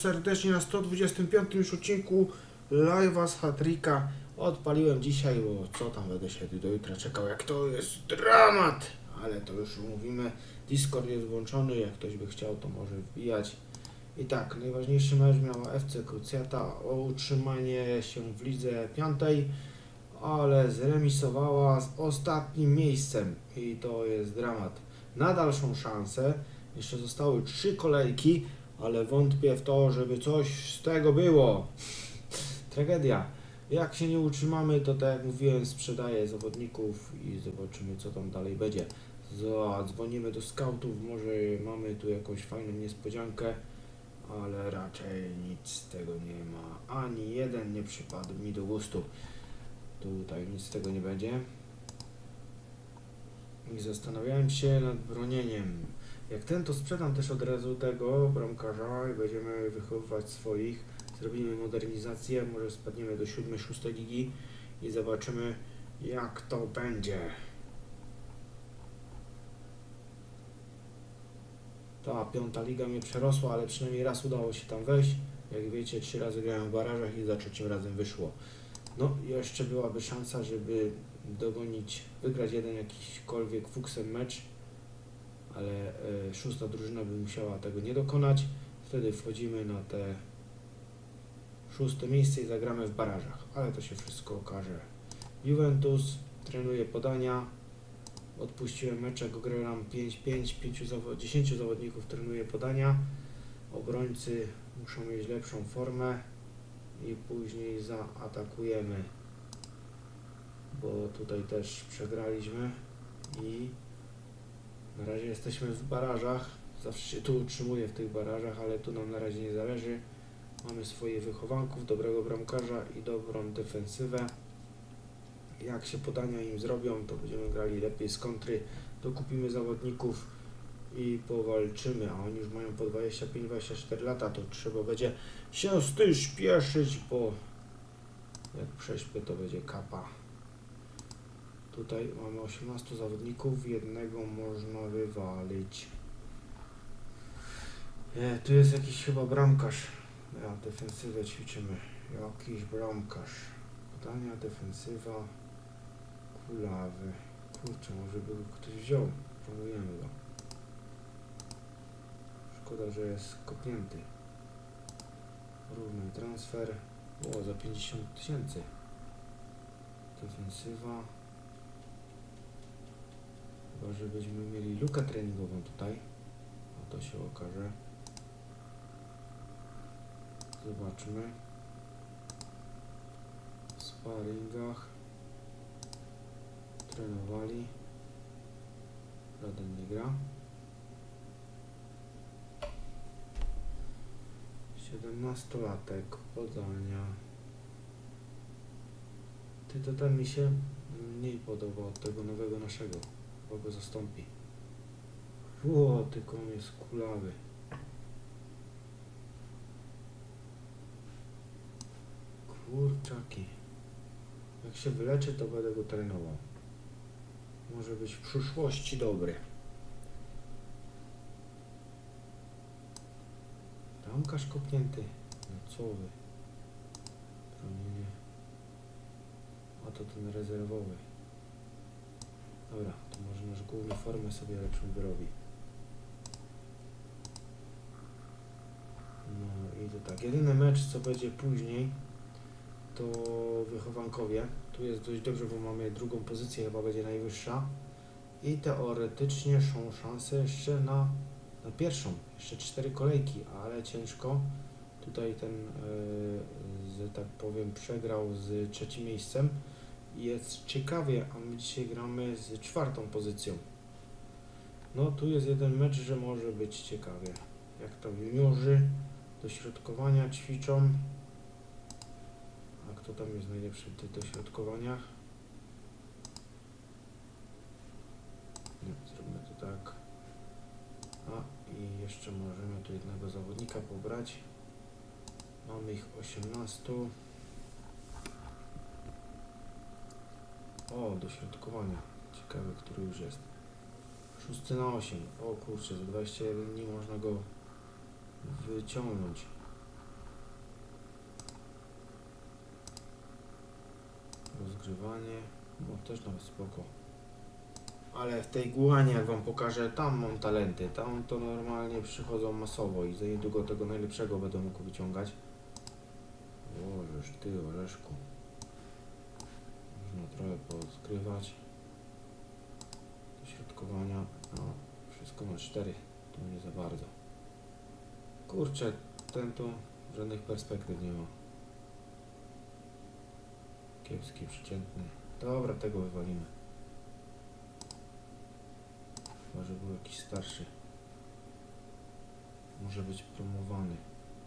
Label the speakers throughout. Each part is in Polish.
Speaker 1: serdecznie na 125 już odcinku live'a z Hatrika. Odpaliłem dzisiaj, bo co tam będę się do jutra czekał, jak to jest dramat! Ale to już mówimy. Discord jest włączony, jak ktoś by chciał, to może wbijać. I tak, najważniejszy mecz miała FC Krucjata o utrzymanie się w lidze piątej, ale zremisowała z ostatnim miejscem i to jest dramat. Na dalszą szansę jeszcze zostały trzy kolejki, ale wątpię w to, żeby coś z tego było. Tragedia. Jak się nie utrzymamy, to tak jak mówiłem, sprzedaję zawodników i zobaczymy, co tam dalej będzie. Zadzwonimy do scoutów, może mamy tu jakąś fajną niespodziankę, ale raczej nic z tego nie ma. Ani jeden nie przypadł mi do gustu. Tutaj nic z tego nie będzie. I zastanawiałem się nad bronieniem. Jak ten, to sprzedam też od razu tego bramkarza i będziemy wychowywać swoich. Zrobimy modernizację, może spadniemy do 7-6 ligi i zobaczymy jak to będzie. Ta piąta liga mnie przerosła, ale przynajmniej raz udało się tam wejść. Jak wiecie, trzy razy grałem w barażach i za trzecim razem wyszło. No, jeszcze byłaby szansa, żeby dogonić, wygrać jeden jakiśkolwiek fuksem mecz ale e, szósta drużyna by musiała tego nie dokonać. Wtedy wchodzimy na te szóste miejsce i zagramy w barażach, ale to się wszystko okaże. Juventus trenuje podania. Odpuściłem meczek, gram 5-5, 5 zawo- 10 zawodników trenuje podania. Obrońcy muszą mieć lepszą formę i później zaatakujemy, bo tutaj też przegraliśmy i na razie jesteśmy w barażach. Zawsze się tu utrzymuję w tych barażach, ale tu nam na razie nie zależy. Mamy swoich wychowanków, dobrego bramkarza i dobrą defensywę. Jak się podania im zrobią, to będziemy grali lepiej z kontry. Dokupimy zawodników i powalczymy. A oni już mają po 25-24 lata, to trzeba będzie się z tym śpieszyć, bo jak prześpię, to będzie kapa. Tutaj mamy 18 zawodników, jednego można wywalić. E, tu jest jakiś chyba bramkarz. Ja defensywę ćwiczymy. Jakiś bramkarz. Podania, defensywa, kulawy. Kurczę, może by go ktoś wziął. Promujemy go. Szkoda, że jest kopnięty. Równy transfer. O, za 50 tysięcy. Defensywa. Chyba, że będziemy mieli lukę treningową tutaj. A to się okaże. Zobaczmy. W sparingach. Trenowali. Żaden nie gra. 17-latek. Podania. Ty to ten mi się mniej podoba od tego nowego naszego. Chyba go zastąpi. Ło, tylko on jest kulawy. Kurczaki. Jak się wyleczy, to będę go trenował. Może być w przyszłości dobry. Ramkarz kopnięty. No co wy? Bronienie. A to ten rezerwowy. Dobra, to może nasz główny formę sobie lepszą wyrobi. No i to tak. Jedyny mecz, co będzie później, to wychowankowie. Tu jest dość dobrze, bo mamy drugą pozycję, chyba będzie najwyższa. I teoretycznie są szanse jeszcze na, na pierwszą. Jeszcze cztery kolejki, ale ciężko. Tutaj ten, yy, tak powiem, przegrał z trzecim miejscem jest ciekawie, a my dzisiaj gramy z czwartą pozycją. No tu jest jeden mecz, że może być ciekawie. Jak tam juniorzy do środkowania ćwiczą. A kto tam jest najlepszy w tych dośrodkowaniach? Nie, zróbmy to tak. A i jeszcze możemy tu jednego zawodnika pobrać. Mamy ich 18. O, dośrodkowania. Ciekawe, który już jest. 6 na 8. O kurczę, za 21 dni można go wyciągnąć. Rozgrywanie. No też nawet spoko. Ale w tej Gułanie, jak wam pokażę, tam mam talenty. Tam to normalnie przychodzą masowo i za niedługo tego najlepszego będę mógł wyciągać. Bożeż ty, Oleszku. Można trochę poodkrywać. Dośrodkowania. No, wszystko na cztery. To nie za bardzo. Kurczę, ten tu żadnych perspektyw nie ma. Kiepski, przeciętny. Dobra, tego wywalimy. Chyba, że był jakiś starszy. Może być promowany.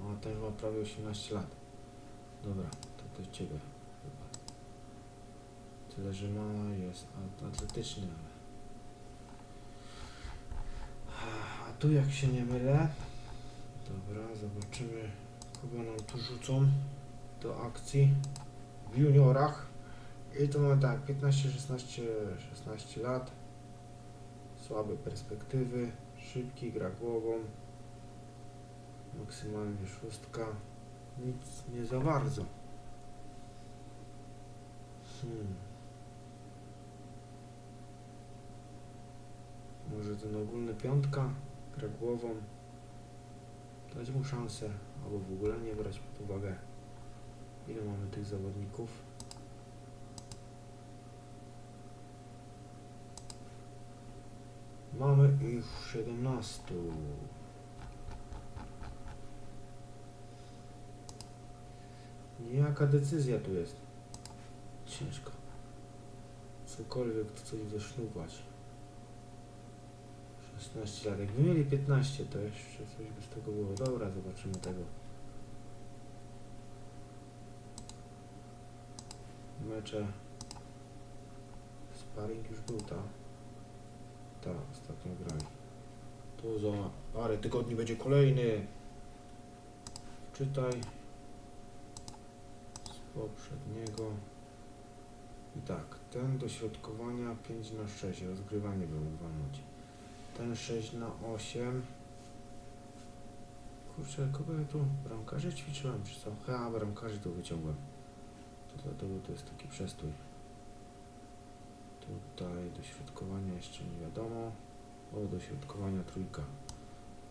Speaker 1: No, ten ma prawie 18 lat. Dobra, to do ciebie. Tyle, że ma jest at- atletyczny, ale... A tu jak się nie mylę... Dobra, zobaczymy kogo nam tu rzucą do akcji w juniorach. I to mamy tak, 15, 16, 16 lat. Słabe perspektywy, szybki, gra głową. Maksymalnie szóstka. Nic nie za bardzo. Hmm. Może ten ogólny piątka, gra głową. Dać mu szansę, albo w ogóle nie brać pod uwagę, ile mamy tych zawodników. Mamy ich 17. Jaka decyzja tu jest? Ciężko. Cokolwiek tu coś zasznupać. 16 lat. Jakby mieli 15, to jeszcze coś by z tego było. Dobra, zobaczymy tego. Mecze. Sparring już był, ta. Ta, ostatnio grali. Tu za parę tygodni będzie kolejny. Czytaj. Z poprzedniego. I tak, ten do środkowania 5 na 6 rozgrywanie by mógł walnąć. Ten 6 na 8. Kurczę, kogo ja tu? Bramkarzy ćwiczyłem, czy co? Chyba bramkarzy tu wyciągłem. To dlatego to jest taki przestój. Tutaj do środkowania jeszcze nie wiadomo. O, do środkowania trójka.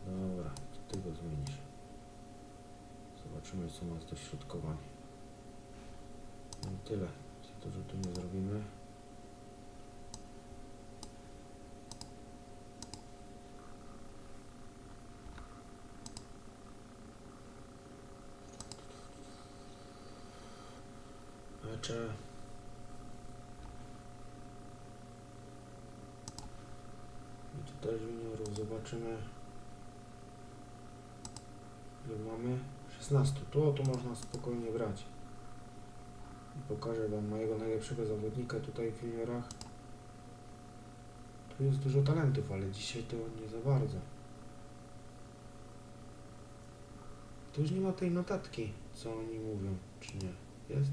Speaker 1: Dobra, ty go zmienisz. Zobaczymy co ma z dośrodkowania. No tyle. Za to, że tu nie zrobimy. Mecze. I tu też juniorów zobaczymy. Ile mamy? 16. Tu, tu można spokojnie brać. Pokażę Wam mojego najlepszego zawodnika tutaj w juniorach. Tu jest dużo talentów, ale dzisiaj to nie za bardzo. Tu już nie ma tej notatki, co oni mówią, czy nie? Jest?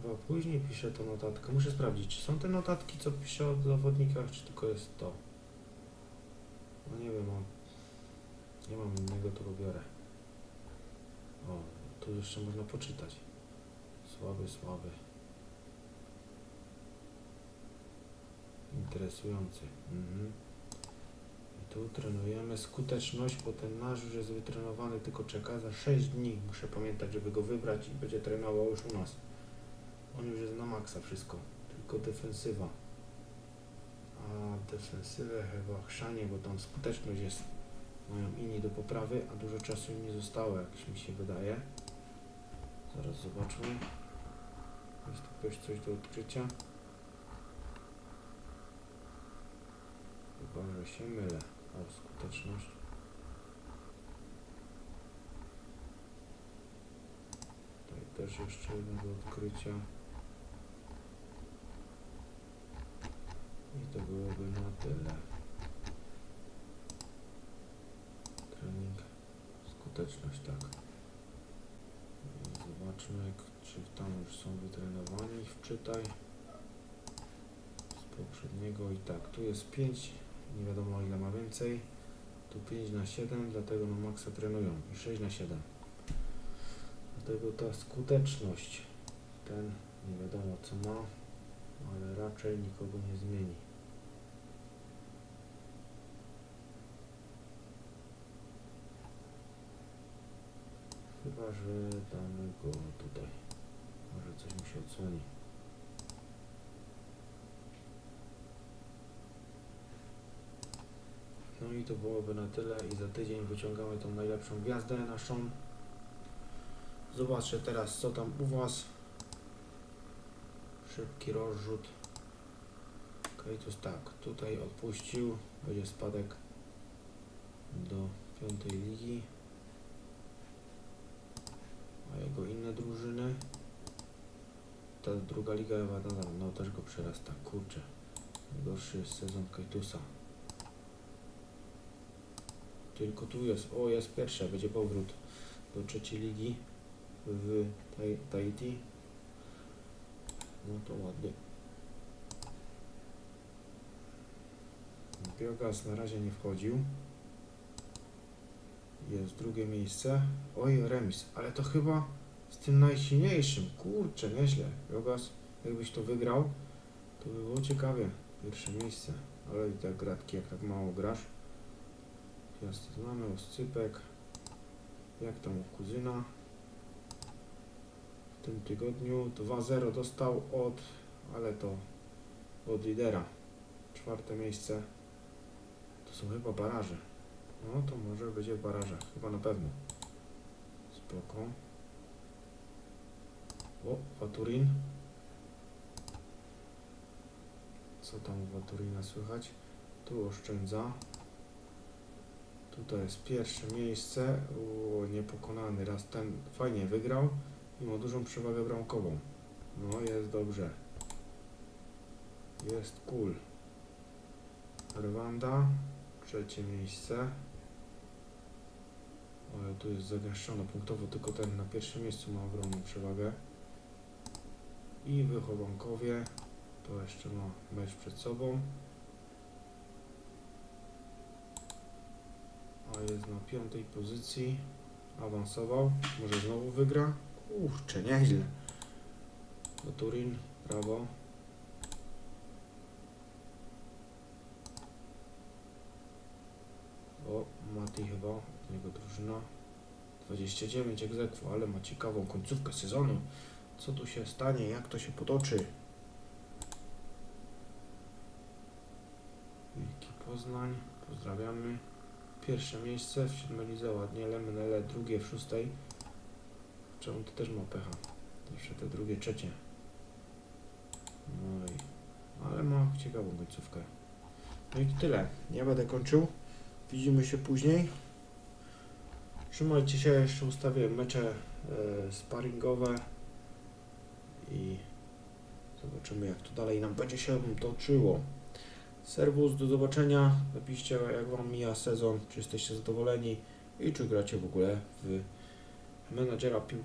Speaker 1: Chyba później piszę tą notatkę. Muszę sprawdzić, czy są te notatki, co piszę o zawodnikach, czy tylko jest to. No nie wiem, nie mam innego, to go. O, tu jeszcze można poczytać. Słaby, słaby. Interesujący. Mhm. I tu trenujemy skuteczność, bo ten nasz już jest wytrenowany, tylko czeka. Za 6 dni muszę pamiętać, żeby go wybrać i będzie trenował już u nas. On już jest na maksa wszystko, tylko defensywa. A defensywę chyba chrzanie, bo tam skuteczność jest, mają inni do poprawy, a dużo czasu im nie zostało, jak mi się wydaje. Zaraz zobaczmy. Jest tu ktoś coś do odkrycia? Chyba, że się mylę. O, skuteczność. Tutaj też jeszcze jedno do odkrycia. I to byłoby na tyle. Trening, skuteczność, tak. Zobaczmy, czy tam już są wytrenowani. Wczytaj z poprzedniego i tak, tu jest 5, nie wiadomo ile ma więcej. Tu 5 na 7, dlatego na maksa trenują i 6 na 7. Dlatego ta skuteczność, ten nie wiadomo co ma, ale raczej nikogo nie zmieni. Chyba, że damy go tutaj. Może coś mu się odsłoni. No i to byłoby na tyle i za tydzień wyciągamy tą najlepszą gwiazdę naszą. Zobaczę teraz co tam u Was. Szybki rozrzut. Kajtus tak, tutaj odpuścił. Będzie spadek do piątej ligi. A jego inne drużyny. Ta druga liga chyba nadal, no też go przerasta. Kurczę. Najgorszy jest sezon Kajtusa. Tylko tu jest. O, jest pierwsza. Będzie powrót do trzeciej ligi w Tahiti. No to ładnie. Biogas na razie nie wchodził. Jest drugie miejsce. Oj, remis, ale to chyba z tym najsilniejszym. Kurczę, nieźle. Biogas, jakbyś to wygrał, to by było ciekawie. Pierwsze miejsce. Ale i tak gratki, jak tak mało grasz. Jasne, znamy oscypek. Jak tam u kuzyna? W tym tygodniu 2-0 dostał od, ale to od lidera. Czwarte miejsce. To są chyba baraże. No to może będzie w barażach, chyba na pewno. Spoko. O, Waturin. Co tam u Waturina słychać? Tu oszczędza. Tutaj jest pierwsze miejsce. O, niepokonany raz ten fajnie wygrał ma dużą przewagę bramkową. No jest dobrze. Jest cool. Rwanda, trzecie miejsce. Ale tu jest zagęszczone punktowo, tylko ten na pierwszym miejscu ma ogromną przewagę. I wychowankowie, to jeszcze ma mecz przed sobą. A jest na piątej pozycji. Awansował. Może znowu wygra? Kurczę, nieźle. Do Turin, brawo. O, Mati chyba, niego drużyna. 29 egzekwo, ale ma ciekawą końcówkę sezonu. Co tu się stanie, jak to się potoczy? Wilki Poznań, pozdrawiamy. Pierwsze miejsce w siódmej lidze ładnie, Lemnele drugie w szóstej. Czemu to też ma pecha? Zawsze te drugie, trzecie. No i, ale ma ciekawą końcówkę. No i tyle. Nie będę kończył. Widzimy się później. Trzymajcie się, jeszcze ustawię mecze e, sparingowe i zobaczymy jak to dalej nam będzie się toczyło. Serwus, do zobaczenia. Napiszcie jak Wam mija sezon, czy jesteście zadowoleni i czy gracie w ogóle w menadżera piłkarskiego.